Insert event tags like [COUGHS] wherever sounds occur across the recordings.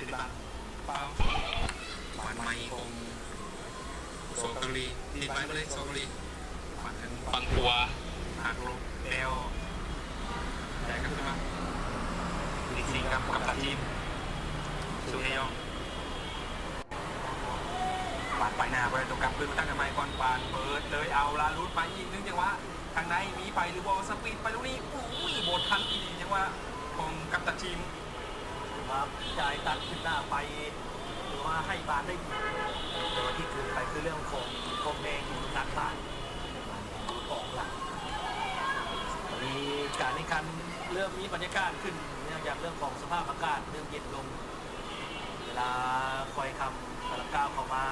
ติดตามเปล่าหวานไม่คงโซกาหลีติดไปมาเลยโซกาลีหวานกันฟังตัวหักลงแล้วแดงกันขึ้นมาดีซีครับกับตัดทีมสุเฮยองปาดไปหน้าไปตรงกลับขึ้นมาตั้งทำไมก่อนปานเปิดเลยเอาละรุดไปอีกนึงจังหวะทางในมีไปหรือบอลสปีดไปลูกนี้อุ้ยโบดทันอีกจังหวะของกับตัดทีม ว่าจ่ายตัดขึ้นหน้าไป หรือว่าให้บานได้ดีแต่ว่าที่เกิดไปคือเรื่องของคมแดงนักบานออกหลังตอนนี้การแข่งขันเริ่มมีบรรยากาศขึ้นเนื่องจากเรื่องของสภาพอากาศเริ่มเย็นลง เวลาคอยคำกำลังก้าวเข้ามา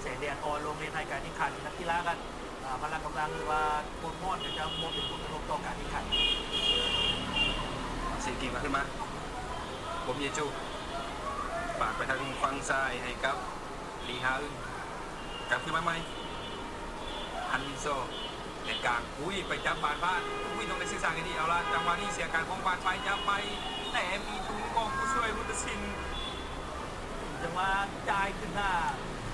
แสงแดดอ่อนลงในรายการแข่งขันนักกีฬากันอ่าพลังกำลังหรือว่าโคตรมอดจะจะมองเป็นผลกระทบต่อการแข่งขันสีกีมาขึ้นมา ผมเยจูปาดไปทางฝั่งซ้ายให้กับลีฮาอึนกลับขึ้นมาไหมฮันมินโซเหตุการณ์อุ้ยไปจับบานบ้านอุ้ยต้องไปสื่อสารกันดีเอาละจังหวะนี้เสียการของบานไปจับไป แต่มีถุงกองผู้ช่วยพุทธศินจังหวะจ่ายขึ้นหน้า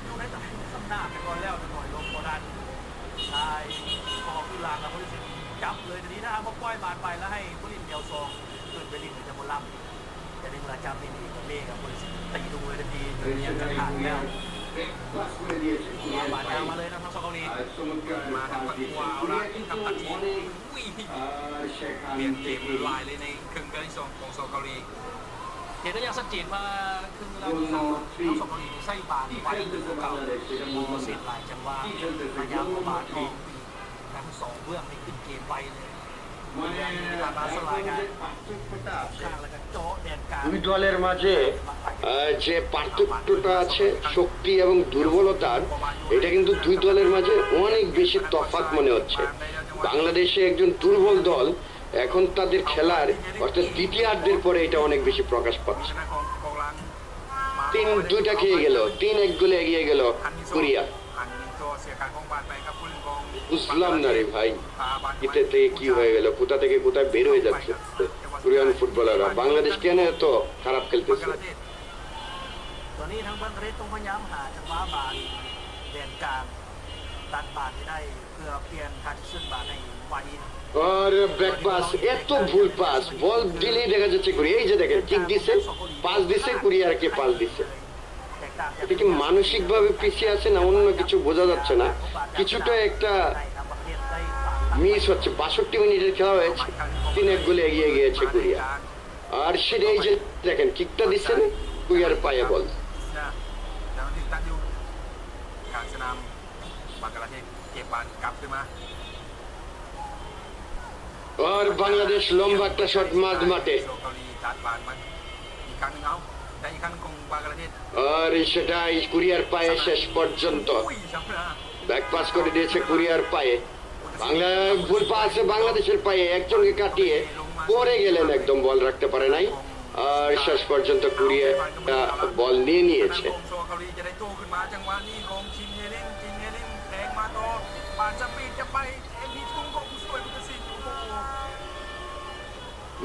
ดูได้แต่สำหน้าไปก่อนแล้วหน่อยลงโบดันชายออกขึ้นหลังแล้วผู้สินจับเลยทีนี้นะฮะพอปล่อยบาดไปแล้วให้ผู้ลินเดียวซองขึ้นไปลินจะบนลำจะได้เวลาจับนี่ดีกับเมฆกับผู้สินตีดูเลยทันทีเนี่ยจะขาดแล้วบาดยาวมาเลยนะทั้งสองเกาหลีมาทางฝั่งขวาเอาละกับตัดทีมอุ้ยเปลี่ยนเกมลายเลยในครึ่งการที่สองของโซเกาหลีเห็นได้อย่างชัดเจนว่าคือเวลาที่เราทั้งสองเกาหลีใส่บาดไปเก่าโมเสสหลายจังหวะพยายามเอาบาดออกทั้งสองเบื้องในขึ้นเกมไปเลย দুই দলের মাঝে যে পার্থক্যটা আছে, শক্তি এবং দুর্বলতার, এটা কিন্তু দুই দলের মাঝে অনেক বেশি তফাৎ মনে হচ্ছে। বাংলাদেশে একজন দুর্বল দল এখন তাদের খেলার, অর্থাৎ দ্বিতীয়ার্ধের পরে এটা অনেক বেশি প্রকাশ পাচ্ছে। তিন, দুইটা খেয়ে গেল, তিন এক গোলে এগিয়ে গেল কোরিয়া। বুঝলাম না রে ভাই ইতে থেকে কি হয়ে গেল কোথা থেকে কোথায় বের হয়ে যাচ্ছে কোরিয়ান ফুটবলাররা বাংলাদেশ কেন এত খারাপ খেলতেছে ตอนนี้ทางบังกลาเทศต้องพยายามหาจังหวะบาดแดนกลางตัดบาดให้ได้เพื่อเปลี่ยนการซึ่งบาดในวาดีน আর ব্যাক পাস এত ভুল পাস বল দিলেই দেখা যাচ্ছে কোরিয়া এই যে দেখেন কিক দিছে পাস দিছে কোরিয়ারকে পাস দিছে এটা কি মানসিক ভাবে পিছিয়ে আছে না অন্য কিছু বোঝা যাচ্ছে না? কিছুটা একটা মিস হচ্ছে। বাষট্টি মিনিটের খেলা হয়েছে। তিন এক গোলে এগিয়ে গিয়েছে কুরিয়া। আর সেটা এই যে দেখেন কিকটা দিচ্ছে না, কুরিয়ার পায়ে বল। আর বাংলাদেশ লম্বা একটা শট মাঝ মাঠে সেটাই কুরিয়ার পায়ে শেষ পর্যন্ত। ব্যাক পাস করে দিয়েছে কুরিয়ার পায়ে। বাংলা ভুল বাংলাদেশের পায়ে একজনকে কাটিয়ে পরে গেলেন একদম বল রাখতে পারে নাই। আর শেষ পর্যন্ত কুরিয়ার বল নিয়ে নিয়েছে।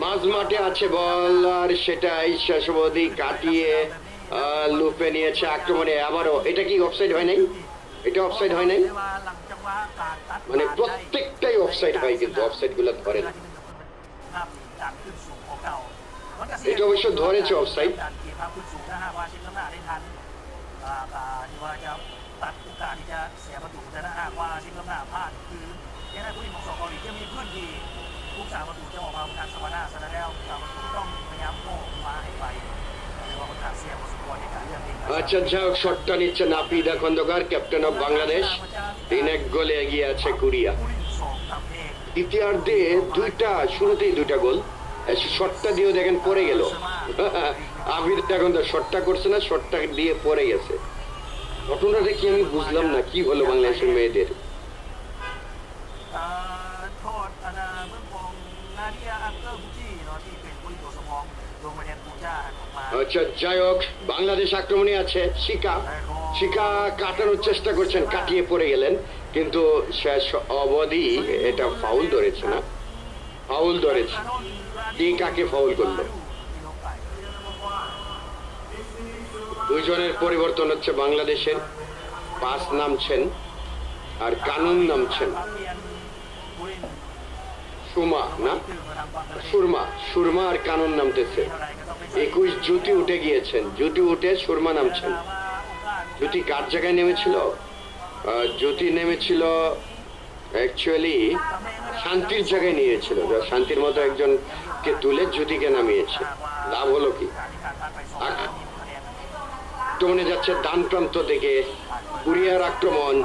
মাঝ মাঠে আছে বল আর সেটাই শেষ অবধি কাটিয়ে লুপে নিয়েছে আক্রমণে। আবারও, এটা কি অফসাইড হয় নাই? এটা অফসাইড হয় নাই? মানে প্রত্যেকটাই অফসাইড হয় কিন্তু অফসাইডগুলো ধরে না। এটা অবশ্য ধরেছে offside আচ্ছা যা হোক শটটা নিচ্ছে নাপিদা খন্দকার, ক্যাপ্টেন অফ বাংলাদেশ। তিন এক গোলে এগিয়ে আছে কুরিয়া। দ্বিতীয়ার্ধে দুইটা, শুরুতেই দুইটা গোল। শটটা দিয়েও দেখেন পড়ে গেল। [LAUGHS] আবির এখন তো শটটা করছে না, শটটা দিয়ে পড়ে গেছে। ঘটনাটা কি আমি বুঝলাম না, কি হলো বাংলাদেশের মেয়েদের? আচ্ছা যাই হোক, বাংলাদেশ আক্রমণে আছে শিকা। শিকা কাটানোর চেষ্টা করছেন, কাটিয়ে পড়ে গেলেন, কিন্তু শেষ অবধি এটা ফাউল ধরেছে না। ফাউল ধরেছে। কে কাকে ফাউল করল? দুইজনের পরিবর্তন হচ্ছে বাংলাদেশের। পাস নামছেন আর কানুন নামছেন। সুমা না? সুরমা সুরমা আর কানুন নামতেছে। একুশ জ্যোতি উঠে গিয়েছেন। জ্যোতি উঠে সুরমা নামছেন। জ্যোতি কার জায়গায় নেমেছিল? জ্যোতি নেমেছিল অ্যাকচুয়ালি শান্তির জায়গায় নিয়েছিল। শান্তির মতো একজনকে তুলে জ্যোতিকে নামিয়েছে। লাভ হলো কি? মনে যাচ্ছে দান প্রান্ত থেকে কুরিয়ার আক্রমণ।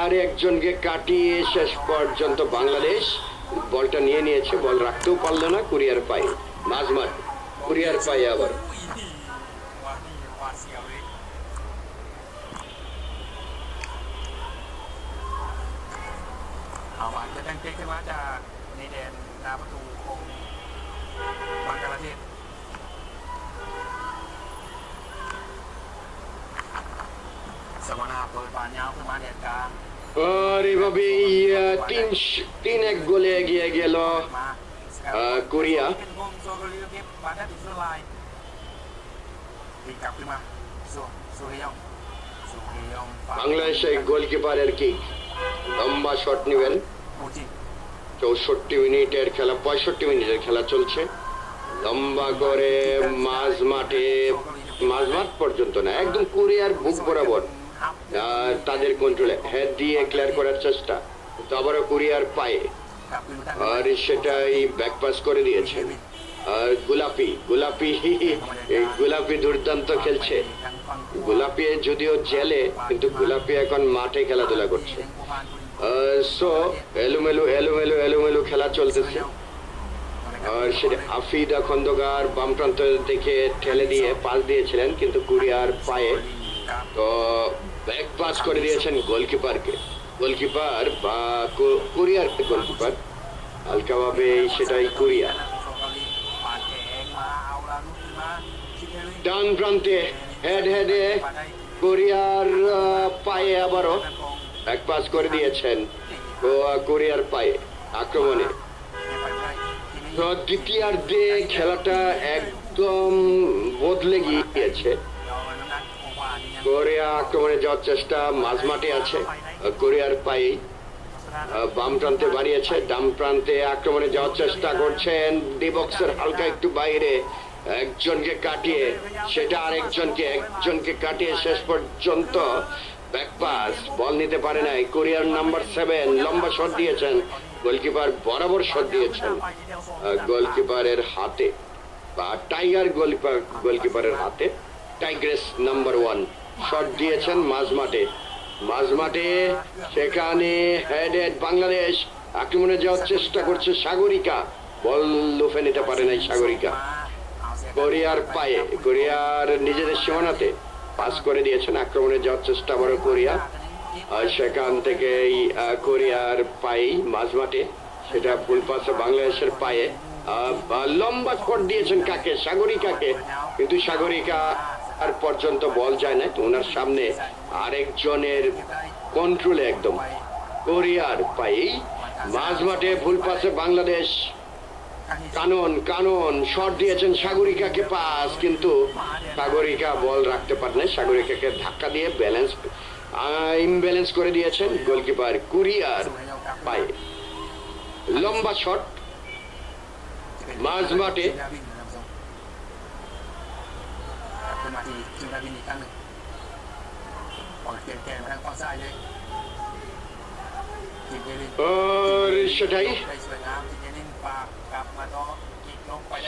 আর, একজনকে কাটিয়ে শেষ পর্যন্ত বাংলাদেশ বলটা নিয়ে নিয়েছে। বল রাখতেও পারল না, কুরিয়ার পায়ে মাঝ মাঠ Courier Firewall. अरे बाबी तीन एक गोले गिया เป็นวงโซโกเรียเก็บบาดาดิสุไลดีกลับขึ้นมาโซโซเฮยองโซเฮยอง বাংলাদেশের গোলকিপারের কিক লম্বা শট নেবেন โมจิ চৌষট্টি মিনিটের খেলা পঁয়ষট্টি মিনিটের খেলা চলছে লম্বা করে মাঝ মাঠে মাঝ মাঠ পর্যন্ত না একদম কোরিয়ার বুক বরাবর আর তাদের কন্ট্রোলে হেড দিয়ে ক্লিয়ার করার চেষ্টা কিন্তু আবারও কোরিয়ার পায়ে กลับขึ้นมา আর সেটাই ব্যাক পাস করে দিয়েছেন গোলাপি গোলাপি গোলাপি দুর্দান্ত খেলছে। গোলাপি যদিও জেলে, কিন্তু গোলাপি এখন মাঠে খেলাধুলা করছে। এলোমেলো এলোমেলো এলোমেলো খেলা চলতেছে। আর সেটা আফিদা খন্দকার বাম প্রান্ত থেকে ঠেলে দিয়ে পাস দিয়েছিলেন, কিন্তু কুরিয়ার পায়ে। তো ব্যাক পাস করে দিয়েছেন গোলকিপারকে। গোলকিপার বা কোরিয়ার গোলকিপার। হালকাভাবে সেটাই কোরিয়া ডান প্রান্তে হেড হেডে কোরিয়ার পায়ে আবারও ব্যাক পাস করে দিয়েছেন। কোরিয়ার পায়ে আক্রমণে। দ্বিতীয়ার্ধে খেলাটা একদম বদলে গিয়েছে, কোরিয়া আক্রমণে যাওয়ার চেষ্টা মাঝমাঠে আছে। কোরিয়ার পায়ে বাম প্রান্তে বাড়িয়েছে ডাম প্রান্তে আক্রমণে যাওয়ার চেষ্টা করছেন ডিবক্সের হালকা একটু বাইরে একজনকে কাটিয়ে, সেটা আরেকজনকে, একজনকে কাটিয়ে শেষ পর্যন্ত ব্যাকপাস, বল নিতে পারে নাই। কোরিয়ার নাম্বার সেভেন, লম্বা শট দিয়েছেন। গোলকিপার বরাবর শট দিয়েছেন গোলকিপারের হাতে, বা টাইগার গোলকিপার, গোলকিপারের হাতে। টাইগ্রেস নাম্বার ওয়ান, শট দিয়েছেন মাঝমাঠে মাঝমাঠে সেখানে হেডেড বাংলাদেশ আক্রমণে যাওয়ার চেষ্টা করছে সাগরিকা। বল লুফে নিতে পারে নাই সাগরিকা। কোরিয়ার পায়ে কোরিয়ার নিজেদের সীমানাতে পাস করে দিয়েছেন। আক্রমণে যাওয়ার চেষ্টা আবারও কোরিয়া সেখান থেকে এই, কোরিয়ার পায়ে মাঝমাঠে সেটা ফুল পাশে বাংলাদেশের পায়ে লম্বা স্পট দিয়েছেন কাকে? সাগরিকাকে কিন্তু সাগরিকা আর পর্যন্ত বল যায় না তো ওনার সামনে আরেকজনের কন্ট্রোলে একদম। কোরিয়ার পায়েই মাঝমাঠে ফুল পাশে বাংলাদেশ কানন কানন, শট দিয়েছেন সাগরিকাকে পাস, কিন্তু সাগরিকা বল রাখতে পারেন সাগরিকাকে ধাক্কা দিয়ে ব্যালেন্স ইমব্যালেন্স করে দিয়েছেন গোলকিপার কুরিয়ার পায়ে। লম্বা শট মাঝ মাঠে। সেটাই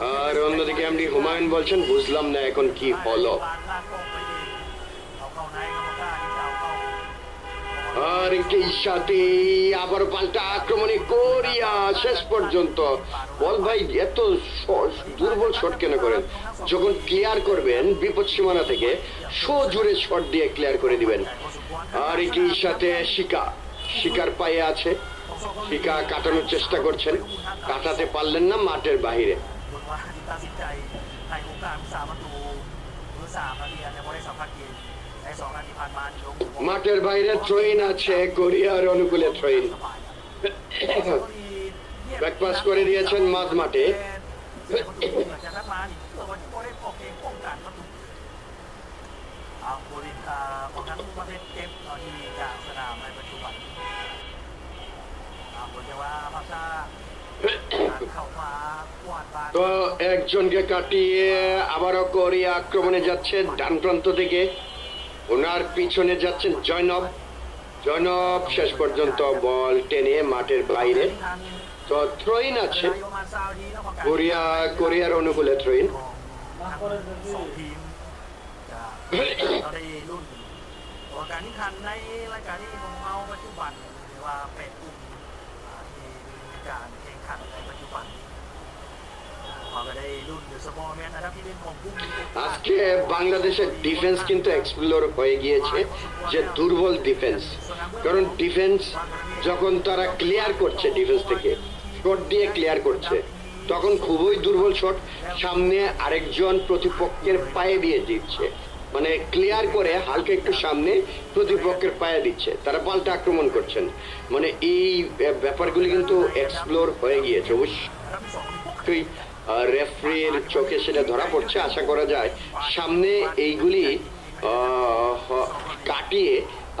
আর অন্যদিকে এমডি হুমায়ুন বলছেন, বুঝলাম না এখন কি হলো। আর এই সাথে আবার পাল্টা আক্রমণে করিয়া, শেষ পর্যন্ত। বল ভাই, এত দুর্বল শট কেন করেন? যখন ক্লিয়ার করবেন বিপদ সীমানা থেকে সো জুড়ে শট দিয়ে ক্লিয়ার করে দিবেন। আর এই সাথে শিকা। শিকার পায়ে আছে। শিকা কাটানোর চেষ্টা করছেন। কাটাতে পারলেন না মাঠের বাহিরে। মাঠের বাইরে ট্রেন আছে কোরিয়ার অনুকূলে ট্রেন ব্রেকফাস্ট করে দিয়েছেন মাঝ মাঠে। তো একজনকে কাটিয়ে আবারও কোরিয়া আক্রমণে যাচ্ছে ডান প্রান্ত থেকে। ওনার পিছনে যাচ্ছেন জয়নব জয়নব শেষ পর্যন্ত বল টেনে মাঠের বাইরে তো থ্রোইন আছে কোরিয়া কোরিয়ার অনুকূলে থ্রোইন [COUGHS] สองทีมจะเราได้รุ่นตัวการที่คันในรายการที่ [COUGHS] আজকে বাংলাদেশের ডিফেন্স কিন্তু এক্সপ্লোর হয়ে গিয়েছে যে দুর্বল ডিফেন্স কারণ ডিফেন্স যখন তারা ক্লিয়ার করছে ডিফেন্স থেকে শট দিয়ে ক্লিয়ার করছে, তখন খুবই দুর্বল শট সামনে আরেকজন প্রতিপক্ষের পায়ে দিয়ে দিচ্ছে। মানে ক্লিয়ার করে হালকা একটু সামনে প্রতিপক্ষের পায়ে দিচ্ছে, তারা পাল্টা আক্রমণ করছেন। মানে এই ব্যাপারগুলি কিন্তু এক্সপ্লোর হয়ে গিয়েছে। অবশ্যই। রেফরির চোখে সেটা ধরা পড়ছে, আশা করা যায়। সামনে এইগুলি কাটিয়ে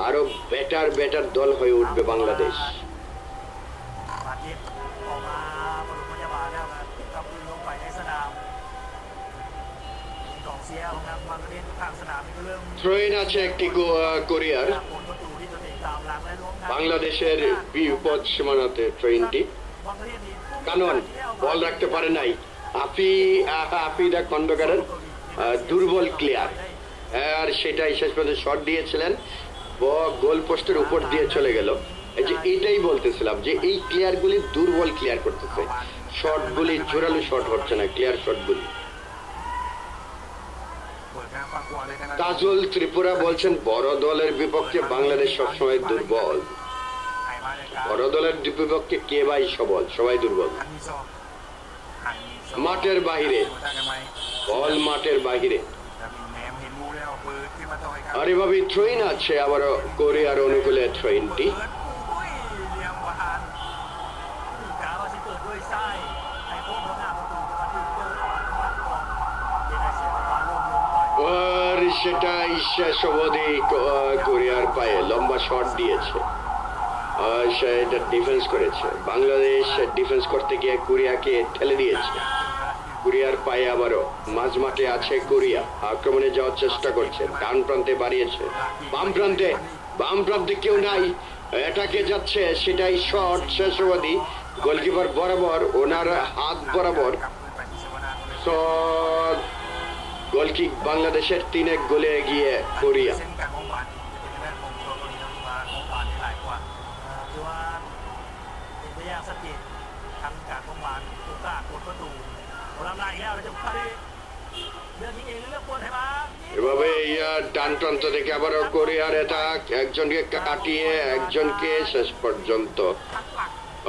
আরও বেটার বেটার দল হয়ে উঠবে বাংলাদেশ। আছে একটি কোরিয়ার বাংলাদেশের বিপদ সীমানাতে ট্রেনটি কারণ বল রাখতে পারে নাই। আপি আপিডা খন্ডকারের দুর্বল ক্লিয়ার আর সেটাই শেষ পর্যন্ত শট দিয়েছিলেন গোল পোস্টের উপর দিয়ে চলে গেল। যে এটাই বলতেছিলাম যে এই ক্লিয়ারগুলি দুর্বল ক্লিয়ার করতেছে। শটগুলি জোরালো শট হচ্ছে না ক্লিয়ার শটগুলি তাজুল ত্রিপুরা বলছেন, বড় দলের বিপক্ষে বাংলাদেশ সবসময় দুর্বল। বড় দলের বিপক্ষে কে ভাই সবল? সবাই দুর্বল। মাঠের বাহিরে বল মাঠের বাহিরে আর এভাবে ট্রেন আছে, আবার কোরিয়ার অনুকূলে ট্রেনটি সেটা শেষ অবধি কোরিয়ার পায়ে লম্বা শট দিয়েছে। সেটা ডিফেন্স করেছে। বাংলাদেশ ডিফেন্স করতে গিয়ে কোরিয়াকে ঠেলে দিয়েছে। কুরিয়ার পায়ে আবারও। মাঝ মাঠে আছে কুরিয়া। আক্রমণে যাওয়ার চেষ্টা করছে। ডান প্রান্তে বাড়িয়েছে। বাম প্রান্তে বাম প্রান্তে কেউ নাই। এটাকে যাচ্ছে সেটাই শট শেষ অবধি গোলকিপার বরাবর, ওনার হাত বরাবর। গোলকিক বাংলাদেশের তিন এক গোলে এগিয়ে কোরিয়া। এভাবে ডান প্রান্ত থেকে আবার কোরিয়ার অ্যাটাক একজনকে কাটিয়ে একজনকে শেষ পর্যন্ত।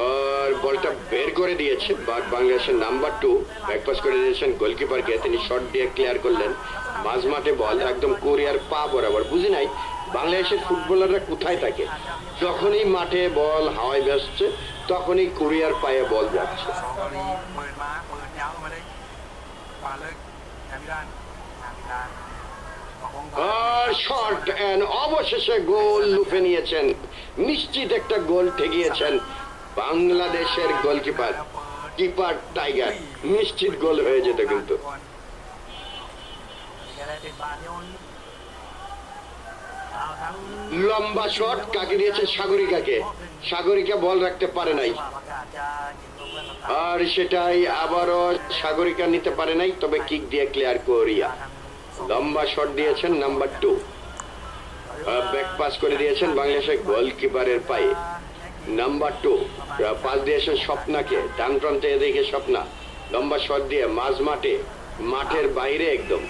আর বলটা বের করে দিয়েছে, বাট বাংলাদেশের নাম্বার টু ব্যাকপাস করে দিয়েছেন গোলকিপারকে, তিনি শট দিয়ে ক্লিয়ার করলেন। মাঝ মাঠে বল একদম কোরিয়ার পা বরাবর। বুঝি নাই, বাংলাদেশের ফুটবলাররা কোথায় থাকে? যখনই মাঠে বল হাওয়ায় ভেসছে, তখনই কোরিয়ার পায়ে বল যাচ্ছে। শর্ট অ্যান্ড অবশেষে গোল লুফে নিয়েছেন। নিশ্চিত একটা গোল ঠেকিয়েছেন বাংলাদেশের গোলকিপার, কিপার টাইগার। নিশ্চিত গোল হয়ে যেত কিন্তু। লম্বা শট কাকে দিয়েছে? সাগরিকাকে। সাগরিকা বল রাখতে পারে নাই। আর সেটাই আবারও সাগরিকা নিতে পারে নাই, তবে কিক দিয়ে ক্লিয়ার করিয়া। লম্বা শট দিয়েছেন নাম্বার টু। ব্যাক পাস করে দিয়েছেন বাংলাদেশের গোলকিপারের পায়ে। নাম্বার টু পাস দিয়েছেন স্বপ্নাকে ডান প্রান্তে এদিকে স্বপ্না। লম্বা শট দিয়ে মাঝ মাঠে, মাঠের বাইরে একদম।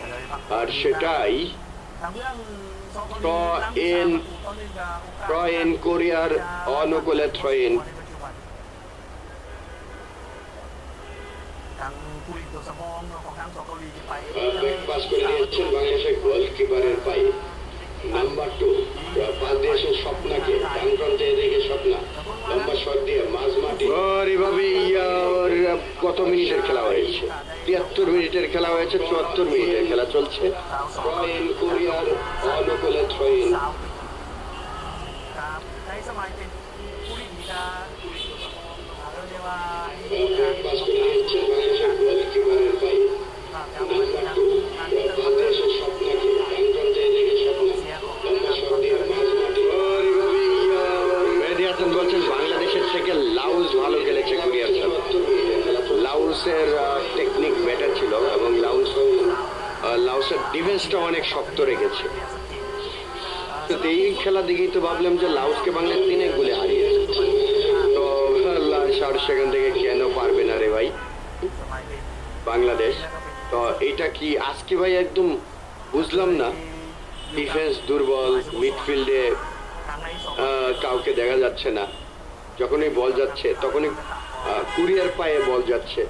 আর সেটাই ট্রয়েন ট্রয়েন কোরিয়ার অনুকূলে থ্রয়েন পারফেক্ট পাস করে দিয়েছেন বাংলাদেশের গোলকিপারের পায়ে। নাম্বার টু পাশ দিয়েছেন স্বপ্নাকে ডান প্রান্তে এদিকে লম্বা শট দিয়ে মাঝ মাটি কত মিনিটের খেলা হয়েছে? তিয়াত্তর মিনিটের খেলা হয়েছে চুয়াত্তর মিনিটের খেলা চলছে। কোরিয়ার অনুকূলে থ্রয়েন পাস করে দিয়েছেন ডিফেন্সটা অনেক শক্ত রেখেছে। এই খেলা দেখেই তো ভাবলাম যে লাউসকে হারিয়েছে তো লাল সেখান থেকে কেন পারবে না রে ভাই? বাংলাদেশ। তো এটা কি আজকে ভাই একদম বুঝলাম না। ডিফেন্স দুর্বল মিডফিল্ডে কাউকে দেখা যাচ্ছে না। যখনই বল যাচ্ছে, তখনই কুরিয়ার পায়ে বল যাচ্ছে।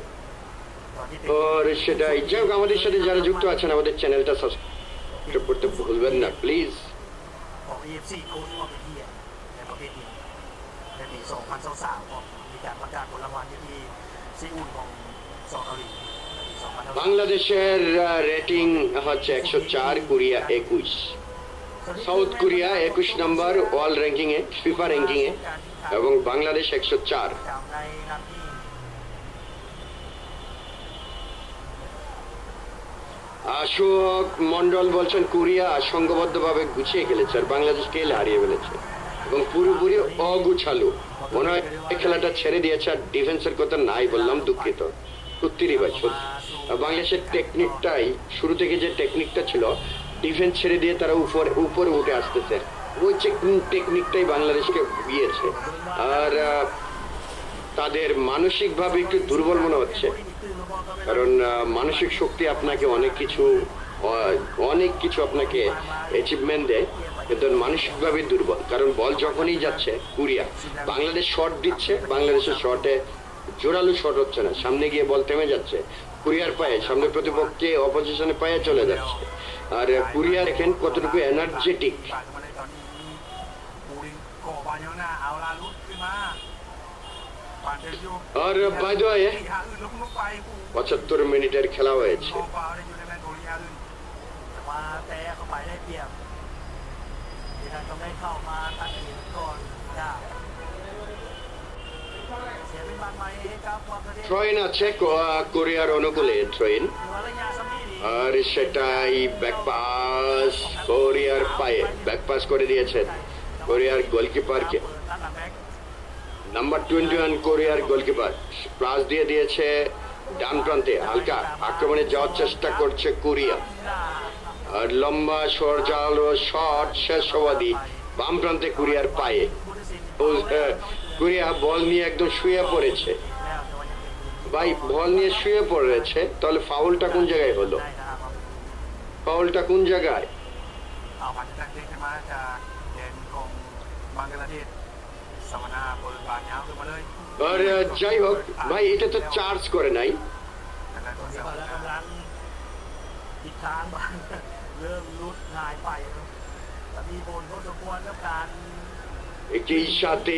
আর সেটাই। যাই হোক, আমাদের সাথে যারা যুক্ত আছেন, আমাদের চ্যানেলটা সাবস্ক্রাইব করতে ভুলবেন না প্লিজ বাংলাদেশের রেটিং হচ্ছে একশো চার, কোরিয়া একুশ। সাউথ কোরিয়া একুশ নম্বর ওয়ার্ল্ড র্যাঙ্কিংয়ে ফিফা র্যাঙ্কিংয়ে এবং বাংলাদেশ একশো চার। অশোক মন্ডল বলছেন, কোরিয়া সংঘবদ্ধভাবে গুছিয়ে খেলেছে আর বাংলাদেশ বাংলাদেশকে হারিয়ে ফেলেছে। এবং পুরোপুরি অগুছালো। মনে হয় খেলাটা ছেড়ে দিয়েছে আর ডিফেন্সের কথা নাই বললাম, দুঃখিত। সত্যি। আর বাংলাদেশের টেকনিকটাই শুরু থেকে যে টেকনিকটা ছিল ডিফেন্স ছেড়ে দিয়ে তারা উপরে উপরে উঠে আসতেছে। ওই টেকনিকটাই বাংলাদেশকে বিয়েছে আর তাদের মানসিকভাবে একটু দুর্বল মনে হচ্ছে। কারণ মানসিক শক্তি আপনাকে অনেক কিছু অনেক কিছু আপনাকে অ্যাচিভমেন্ট দেয়, কিন্তু মানসিকভাবে দুর্বল। কারণ বল যখনই যাচ্ছে, কুরিয়া। বাংলাদেশ শট দিচ্ছে, বাংলাদেশের শটে জোরালো শট হচ্ছে না। সামনে গিয়ে বল থেমে যাচ্ছে, কুরিয়ার পায়ে, সামনে প্রতিপক্ষে অপোজিশনে পায়ে চলে যাচ্ছে। আর কুরিয়া দেখেন কতটুকু এনার্জেটিক আর বাজয়ে পঁচাত্তর মিনিটের খেলা হয়েছে। ট্রেন আছে কোরিয়ার অনুকূলে ট্রেন আর সেটাই ব্যাকপাস কোরিয়ার পায়ে ব্যাকপাস করে দিয়েছেন। কোরিয়ার গোলকিপারকে নাম্বার টোয়েন্টি ওয়ান কোরিয়ার গোলকিপার প্লাস দিয়ে দিয়েছে ডান প্রান্তে হালকা আক্রমণে যাওয়ার চেষ্টা করছে কোরিয়া আর লম্বা সরজাল ও শট শেষ সবাদি বাম প্রান্তে কোরিয়ার পায়ে। কোরিয়া বল নিয়ে একদম শুয়ে পড়েছে। ভাই, বল নিয়ে শুয়ে পড়েছে, তাহলে ফাউলটা কোন জায়গায় হলো? ফাউলটা কোন জায়গায়? আর যাই হোক, ভাই, এটা তো চার্জ করে নাই। একই সাথে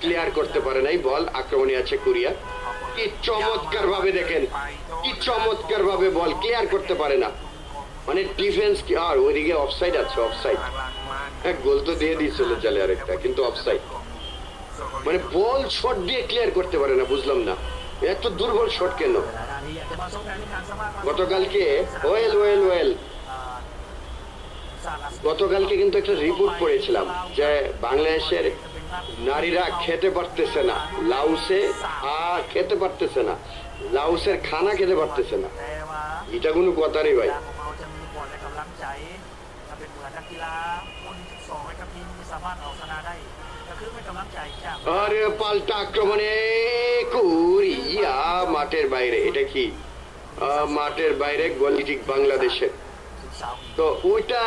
ক্লিয়ার করতে পারে নাই, বল, আক্রমণে আছে কোরিয়া কি চমৎকার ভাবে দেখেন, কি চমৎকার ভাবে বল ক্লিয়ার করতে পারে না। মানে ডিফেন্স আর ওইদিকে অফসাইড আছে অফসাইড হ্যাঁ গোল তো দিয়ে দিয়েছিল চলে আরেকটা, কিন্তু অফসাইড মানে বল শট দিয়ে ক্লিয়ার করতে পারে না, বুঝলাম না। এত দুর্বল শট কেন? গতকালকে ওয়েল ওয়েল ওয়েল গতকালকে কিন্তু একটা রিপোর্ট পড়েছিলাম যে বাংলাদেশের নারীরা খেতে পারতেছে না। লাউসে আ খেতে পারতেছে না। লাউসের খানা খেতে পারতেছে না। এটা কোনো কথা নেই ভাই। পাল্টা আক্রমণে কুরিয়া মাঠের বাইরে। এটা কি? মাঠের বাইরে বাংলাদেশের। তো ওইটা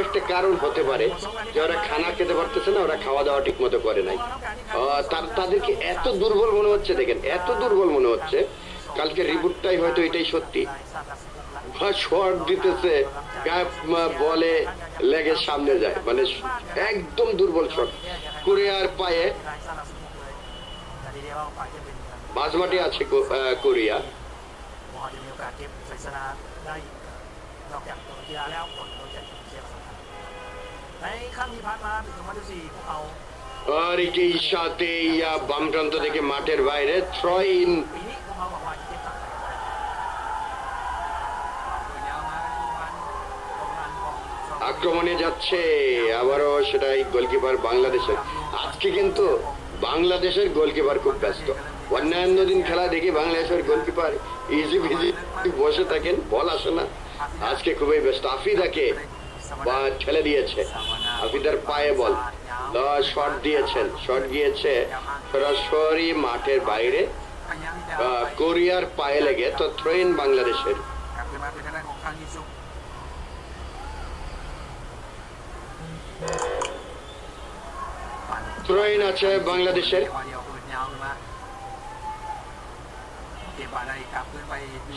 একটা কারণ হতে পারে। যে ওরা খানা খেতে পারতেছে না, ওরা খাওয়া দাওয়া ঠিক মতো করে নাই। তাদেরকে এত দুর্বল মনে হচ্ছে, দেখেন, এত দুর্বল মনে হচ্ছে, কালকে রিপোর্টটাই হয়তো এটাই সত্যি। শর্ট দিতেছে বলে লেগে সামনে যায়। মানে একদম দুর্বল শট কোরিয়ার পায়ে মাঝমাটি আছে কোরিয়া। আর ইসাতে ইয়া থেকে মাঠের বাইরে থ্রয় ইন আক্রমণে যাচ্ছে। আবারও সেটাই গোলকিপার বাংলাদেশের। আজকে কিন্তু বাংলাদেশের গোলকিপার খুব ব্যস্ত। অন্যান্য দিন খেলা দেখি বাংলাদেশের গোলকিপার ইজি ভিজি বসে থাকেন, বল আসে না। আজকে খুবই ব্যস্ত। আফিদাকে বা ঠেলে দিয়েছে। আফিদার পায়ে বল। শট দিয়েছেন। শট গিয়েছে সরাসরি মাঠের বাইরে। কোরিয়ার পায়ে লেগে তো থ্রোইন বাংলাদেশের। ত্রয়ীন আছে বাংলাদেশের।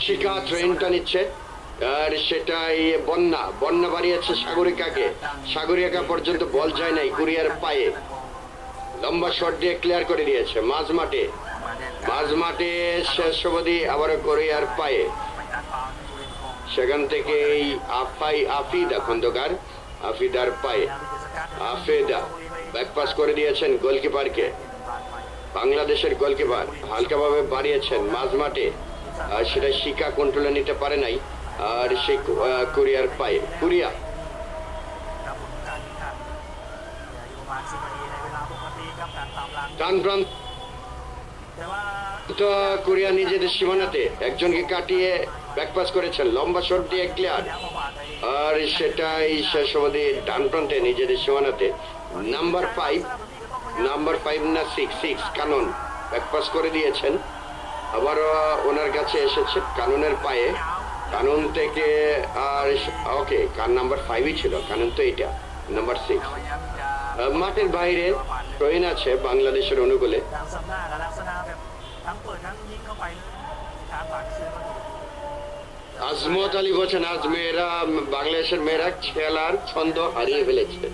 শিকা ট্রেনটা নিচ্ছে। আর সেটাই বন্যা। বন্যা বাড়িয়েছে সাগরিকাকে। সাগরিকা পর্যন্ত বল যায় নাই কুরিয়ার পায়ে। লম্বা শট দিয়ে ক্লিয়ার করে দিয়েছে মাঝ মাঠে। মাঝ মাঠে শেষ অবধি আবার কুরিয়ার পায়ে। সেখান থেকে এই আফাই, আফিদা খন্দকার আফিদার পায়ে। আফেদা। ব্যাকপাস করে দিয়েছেন গোলকিপারকে বাংলাদেশের গোলকিপার হালকাভাবে বাড়িয়েছেন মাঝ মাঠে। সেটা শিকা কন্ট্রোলে নিতে পারে নাই। আর সে কোরিয়ার পায়ে। কুরিয়া তো কোরিয়া নিজেদের সীমানাতে একজনকে কাটিয়ে ব্যাকপাস করেছেন। লম্বা শট দিয়ে ক্লিয়ার আর সেটাই শেষ অবধি ডান প্রান্তে নিজেদের সীমানাতে। নাম্বার ফাইভ নাম্বার ফাইভ না সিক্স সিক্স কানন ব্যাকপাস করে দিয়েছেন। আবার ওনার কাছে এসেছে কাননের পায়ে। কানুন থেকে আর ওকে কার নাম্বার ফাইভই ছিল? কানুন তো এটা নাম্বার সিক্স মাঠের বাইরে ট্রেন আছে বাংলাদেশের অনুকূলে। আজমত আলী বলছেন, আজ মেয়েরা বাংলাদেশের মেয়েরা খেলার ছন্দ হারিয়ে ফেলেছে।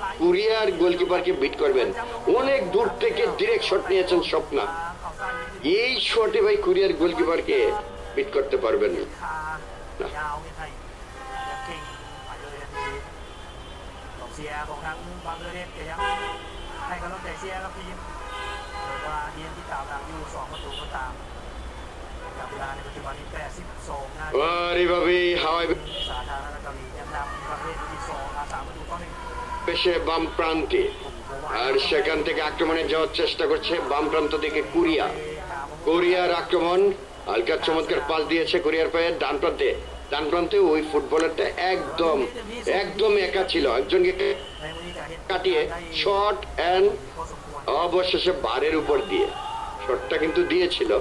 কুরিয়ার গোলকিপারকে বিট করবেন অনেক দূর থেকে ডিরেক্ট শট নিয়েছেন স্বপ্না เข้าซ้ายยิง এই শটে ভাই কুরিয়ার গোলকিপারকে বিট করতে পারবেন না ขายาวไม่ไทยยังเก่งไปเลยทันทีกองเสียร์ของทางบางประเทศก็ยังให้กำลังใจเสียร์กับทีมโดยว่าทีมที่กล่าวหลังอยู่สองประตูก็ตามกับเวลาในปัจจุบันนี้82นาที আর এইভাবে হাওয়ায় สาธารณรัฐเกาหลียังนำประเทศ পেশে বাম প্রান্তে। আর সেখান থেকে আক্রমণে যাওয়ার চেষ্টা করছে বাম প্রান্ত দিকে কোরিয়া। কোরিয়ার আক্রমণ আলকার চমৎকার পাস দিয়েছে কোরিয়ার পায়ে ডান প্রান্তে। ডান প্রান্তে ওই ফুটবলারটা একদম একদম একা ছিল। একজনকে কাটিয়ে শর্ট অ্যান্ড অবশেষে বারের উপর দিয়ে। শর্টটা কিন্তু দিয়েছিল।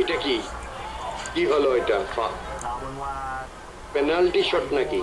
এটা কি? কি হলো এটা? পেনাল্টি শট নাকি